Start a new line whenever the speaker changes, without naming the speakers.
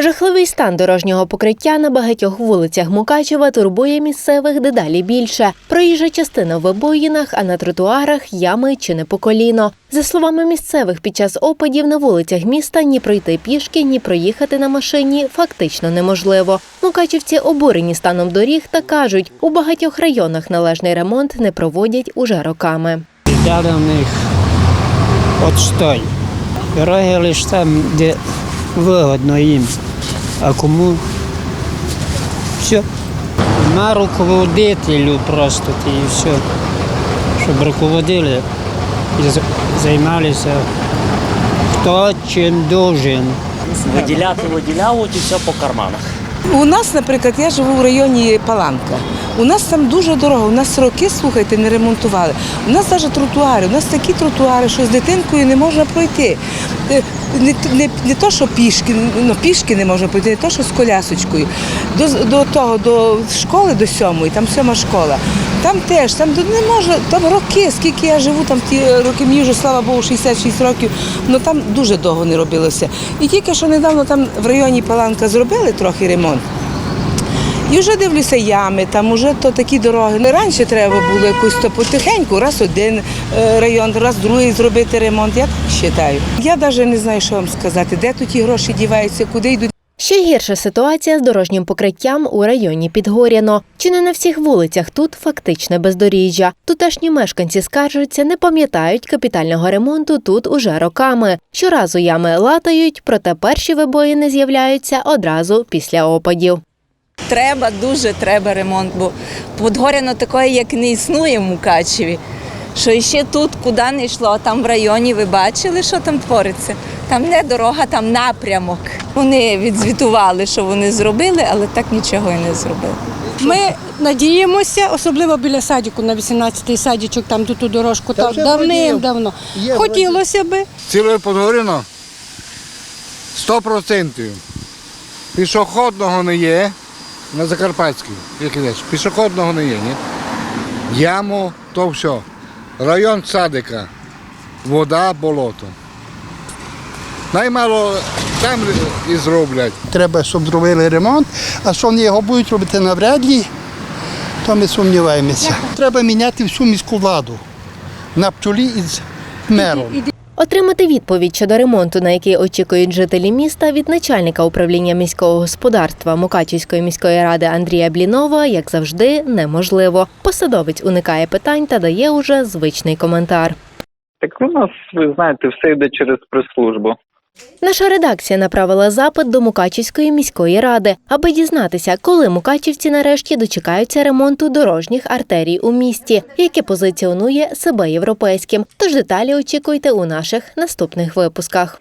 Жахливий стан дорожнього покриття на багатьох вулицях Мукачева турбує місцевих дедалі більше. Проїжджа частина в вибоїнах, а на тротуарах ями чи не по коліно. За словами місцевих, під час опадів на вулицях міста ні пройти пішки, ні проїхати на машині фактично неможливо. Мукачівці обурені станом доріг та кажуть, у багатьох районах належний ремонт не проводять уже роками.
Дали в них отстой. Дороги лише там, де вигодно їм. А кому все. На руководителю просто і все. Щоб руководили і займалися хто чим должен.
Виділяти виділявуть і все по карманах.
У нас, наприклад, я живу в районі Паланка. У нас там дуже дорого. У нас роки, слухайте, не ремонтували. У нас навіть тротуари. У нас такі тротуари, що з дитинкою не можна пройти. Не, не, не то, що пішки, ну пішки не можна пройти, не то, що з колясочкою. До, до того, до школи, до сьомої, там сьома школа. Там теж, там не можна, там роки, скільки я живу, там ті роки, мені вже, слава Богу, 66 років, але там дуже довго не робилося. І тільки що недавно там в районі Паланка зробили трохи ремонт. І вже дивлюся ями, там вже то такі дороги. Не раніше треба було якось то потихеньку, раз один е, район, раз другий зробити ремонт. Я так вважаю. Я навіть не знаю, що вам сказати, де тут ті гроші діваються, куди йдуть.
Ще гірша ситуація з дорожнім покриттям у районі Підгоряно. Чи не на всіх вулицях тут фактичне бездоріжжя. Тутешні мешканці скаржаться, не пам'ятають капітального ремонту тут уже роками. Щоразу ями латають, проте перші вибоїни з'являються одразу після опадів.
Треба, дуже треба ремонт, бо Подгоряно такої, як не існує в Мукачеві. Що ще тут, куди не йшло, а там в районі ви бачили, що там твориться. Там не дорога, там напрямок. Вони відзвітували, що вони зробили, але так нічого і не зробили.
Ми надіємося, особливо біля садіку на 18-й садічок, там тут ту дорожку, там давним-давно. Хотілося би.
Ціле Подгоріно 100%. Пішохідного не є на Закарпатській, як ідеш. Пішохідного не є, ні? Яму, то все. Район садика, вода, болото. Наймало там і зроблять.
Треба, щоб зробили ремонт, а що вони його будуть робити навряд ли, то ми сумніваємося. Треба міняти всю міську владу на пчолі із мером.
Отримати відповідь щодо ремонту, на який очікують жителі міста, від начальника управління міського господарства Мукачівської міської ради Андрія Блінова, як завжди, неможливо. Посадовець уникає питань та дає уже звичний коментар.
Так у нас, ви знаєте, все йде через прес-службу.
Наша редакція направила запит до Мукачівської міської ради, аби дізнатися, коли мукачівці нарешті дочекаються ремонту дорожніх артерій у місті, яке позиціонує себе європейським. Тож деталі очікуйте у наших наступних випусках.